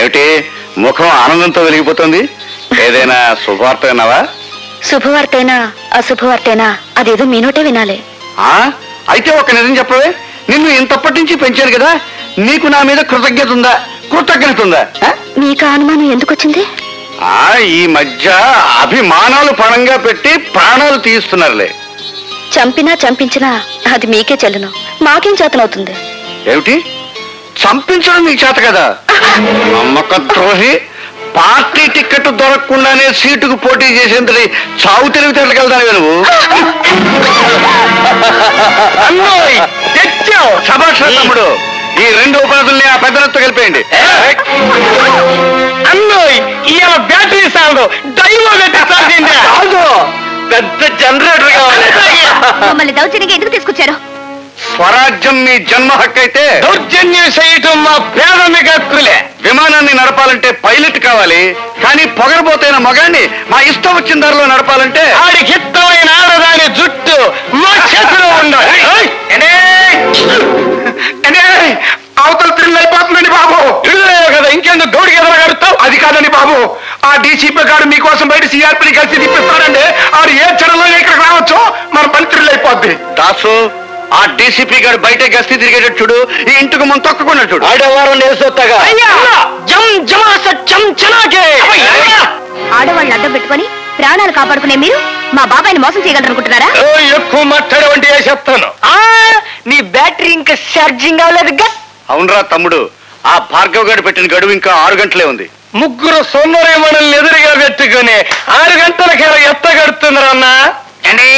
ఏమిటి? ముఖం ఆనందంతో వెలిగిపోతుంది? ఏదైనా శుభవార్త విన్నావా? శుభవార్తైనా? అశుభవార్తైనా? అదేదో మీ నోటే వినాలి. ఆ? అయితే ఒక నిజం చెప్పవే. నిన్ను ఇంతప్పటి నుంచి పెంచాను కదా. నీకు నా మీద కృతజ్ఞత ఉందా? కృతజ్ఞత ఉందా? ఆ? మీకు ఆ అనుమానం ఎందుకు వచ్చింది ఆ ఈ మధ్య అభిమానాలు పణంగా పెట్టి ప్రాణాలు తీస్తున్నారులే. చంపినా చంపించినా అది మీకే చెల్లును. మాకేం చేతనవుతుంది? ఏమిటి? చంపించడం నీకు చేత కదా. నమ్మక ద్రోహి పార్టీ టికెట్ దొరకకుండానే సీటుకు పోటీ చేసేంతటి చావు తెలివితేటలకు వెళ్తాను నువ్వు? అన్నోయ్, తెచ్చావు శభాష్ రా తమ్ముడు. ఈ రెండు ఉపాధుల్ని ఆ పెద్దలతో కలిపేయండి. అన్నోయ్ ఇవాళ బ్యాటరీ సాగు డైవో పెద్ద జనరేటర్ కావాలి మమ్మల్ని దౌర్జన్యంగా ఎందుకు తీసుకొచ్చారు? స్వరాజ్యం మీ జన్మ హక్కు అయితే దౌర్జన్యం చేయటం మా ప్రాథమిక హక్కులే. విమానాన్ని నడపాలంటే పైలట్ కావాలి కానీ పొగరబోతైన మగాన్ని మా ఇష్టం వచ్చిన దారిలో నడపాలంటే ఆడికి ఇష్టమైన ఆడదాని జుట్టు మా చేతిలో ఉండాలి! అవతల త్రిల్ అయిపోతుందండి బాబు. కదా ఇంకెందుకు గౌడికి ఎదరగడుతావు అది కాదండి బాబు. ఆ డీసీపీ గారు మీకోసం బయట సిఆర్పీని కలిసి తిప్పిస్తాడండి ఆడు ఏ క్షణంలో ఇక్కడికి రావచ్చు. మన పని త్రిల్ అయిపోద్ది దాసు ఆ డీసీపీ గారు బయట గస్తీ తిరిగేటట్టు చూడు ఈ ఇంటికి ముందు తొక్కకున్నాడు చూడు. ఆడవారం చనాకే ఆడవాళ్ళని అడ్డం పెట్టుకొని ప్రాణాలు కాపాడుకునే మీరు మా బాబాయ్ని మోసం చేయగలరనుకుంటున్నారా? ఎక్కువ మాట్లాడే వంటి వేసేస్తాను నీ బ్యాటరీ ఇంకా ఛార్జింగ్ అవ్వలేదు అవునరా తమ్ముడు ఆ భార్గవ్ గారు పెట్టిన గడువు ఇంకా ఆరు గంటలే ఉంది. ముగ్గురు సొమ్మరి మనల్ని ఎదురుగా పెట్టుకుని ఆరు గంటలకి ఎత్తగడుతున్నారన్నా? అండి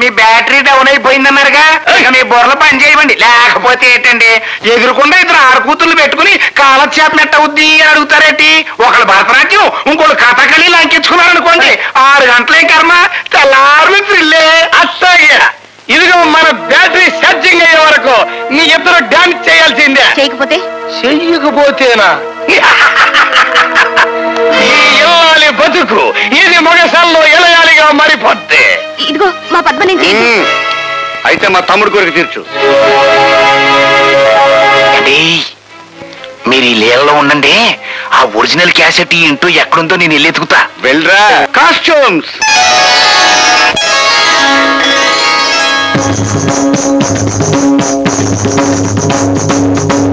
మీ బ్యాటరీ డౌన్ అయిపోయిందన్నారుగా? ఇక మీ బుర్రలు పని చేయమండి. లేకపోతే ఏంటండి? ఎదురుకుండా ఇద్దరు ఆరు కూతుర్లు పెట్టుకుని కాలక్షేపం ఎట్ట అవుద్ది అని అడుగుతారేంటి? ఒకళ్ళు భరతనాట్యం ఇంకోళ్ళు కథకళి లంకించుకున్నారనుకోండి ఆరు గంటలే కర్మ తెల్లారు థ్రిల్లే అట్లాగే ఇదిగో మన బ్యాటరీ ఛార్జింగ్ అయ్యే వరకు నీ ఇద్దరు డాన్స్ చేయాల్సిందే. చేయకపోతే? చెయ్యకపోతేనా? ఇల్లాలి బతుకు ఇది మగసాల్లో ఎలయాలిగా మారిపోద్ది. ఇదిగో మా పద్మ నుంచి. అయితే మా తమ్ముడు కోరిక తీర్చు. మీరు ఈ లీలలో ఉండండి ఆ ఒరిజినల్ క్యాసెట్ ఈ ఇంటూ ఎక్కడుందో నేను వెళ్ళి ఎతుకుతా వెళ్ళరా? కాస్ట్యూమ్స్.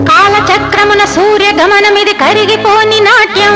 కాలచక్రమున సూర్య గమనమిది కరిగిపోని నాట్యం.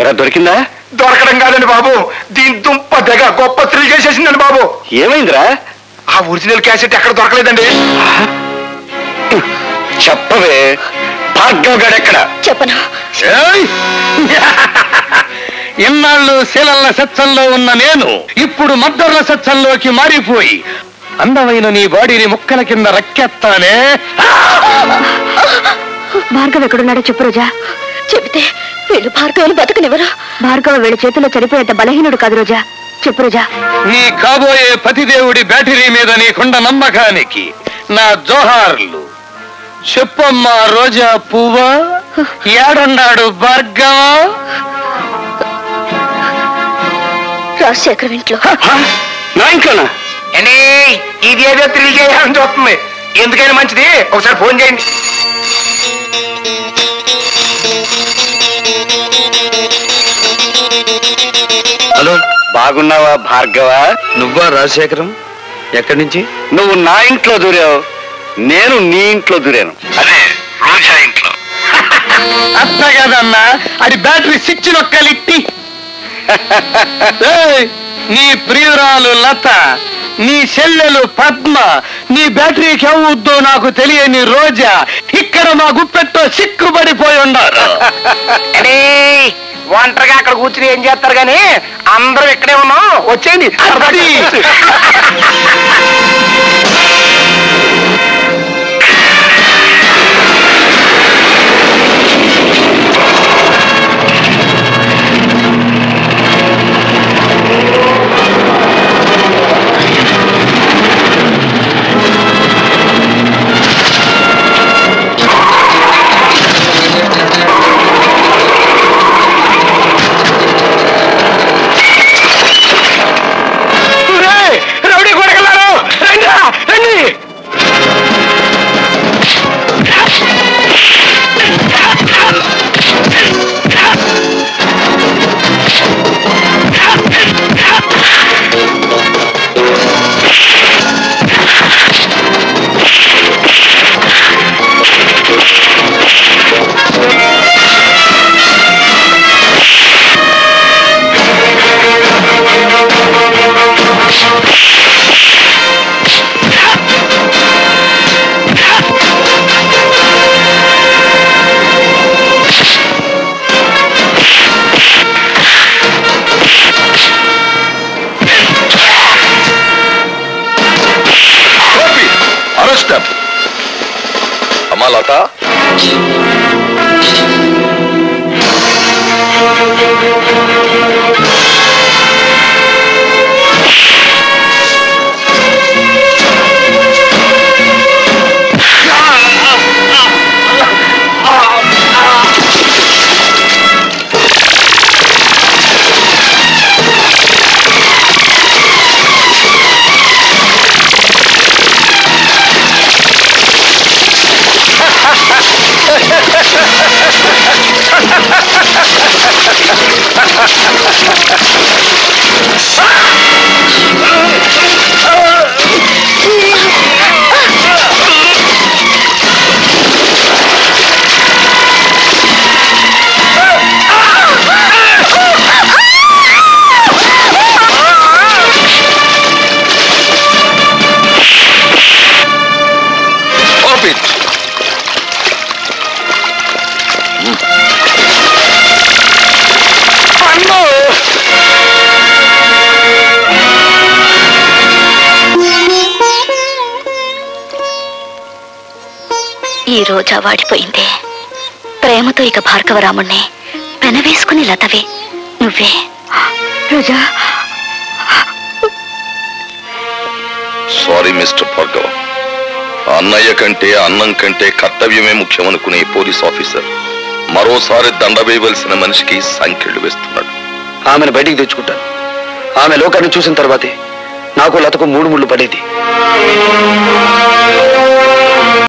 ఎరా దొరికిందా? దొరకడం కాదండి బాబు. దీని దుంప తెగ గొప్ప థ్రిల్ చేసేసిందండి బాబు. ఏమైందిరా? ఆ ఒరిజినల్ క్యాసెట్ ఎక్కడ దొరకలేదండి? చెప్పవే భార్గవ్ గడెక్కడ చెప్పను? ఇన్నాళ్ళు శీలల్ల సత్సంలో ఉన్న నేను ఇప్పుడు మద్దర్ల సత్సంలోకి మారిపోయి అందమైన నీ బాడీని ముక్కల కింద రక్కెత్తానే. భార్గవ్ ఎక్కడున్నాడో చెప్పు రోజా. చెబితే వీళ్ళు భార్గవని బతకనివ్వరు? భార్గవ వీళ్ళ చేతిలో చనిపోయేంత బలహీనుడు కాదు రోజా. చెప్పు రోజా. నీ కాబోయే పతిదేవుడి బ్యాటరీ మీద నీకుండ నమ్మకానికి నా జోహార్లు. చెప్పమ్మా రోజా పువ్వా? ఏడున్నాడు భార్గవ? రాజశేఖరం ఇంట్లో. నా ఇంట్లోనా? అండి ఇది ఏదో త్రిల్ చేయాలని చూస్తుంది. ఎందుకైనా మంచిది. ఒకసారి ఫోన్ చేయండి. హలో. బాగున్నావా భార్గవ? నువ్వా రాజశేఖరం? ఎక్కడి నుంచి? నువ్వు నా ఇంట్లో దూరావు. నేను నీ ఇంట్లో దూరాను. అదే రోజా ఇంట్లో. అత్త కదన్నా. అది బ్యాటరీ స్విచ్ నొక్కలిట్టి. నీ ప్రియురాలు లత నీ చెల్లెలు పద్మ నీ బ్యాటరీకి అవుద్దో నాకు తెలియని రోజా ఇక్కడ మా గుప్పెట్టో సిక్కుబడిపోయి ఉన్నారు. ఒంటరిగా అక్కడ కూర్చుని ఏం చేస్తారు గాని అందరూ ఇక్కడే ఉన్నాం. వచ్చేయండి. আলাদা రోజా వాడిపోయిందే. ప్రేమతో ఇక భార్గవరాముణ్ణి పెనవేసుకుని లతవే. నువ్వే. రోజా. సారీ మిస్టర్ భార్గవ అన్నయ్య కంటే అన్నం కంటే కర్తవ్యమే ముఖ్యమనుకునే పోలీస్ ఆఫీసర్ మరోసారి దండ వేయవలసిన మనిషికి సంఖ్యలు వేస్తున్నాడు. ఆమెను బయటికి తెచ్చుకుంటాను. ఆమె లోకాన్ని చూసిన తర్వాతే నాకు లతకు మూడు ముళ్ళు పడేది.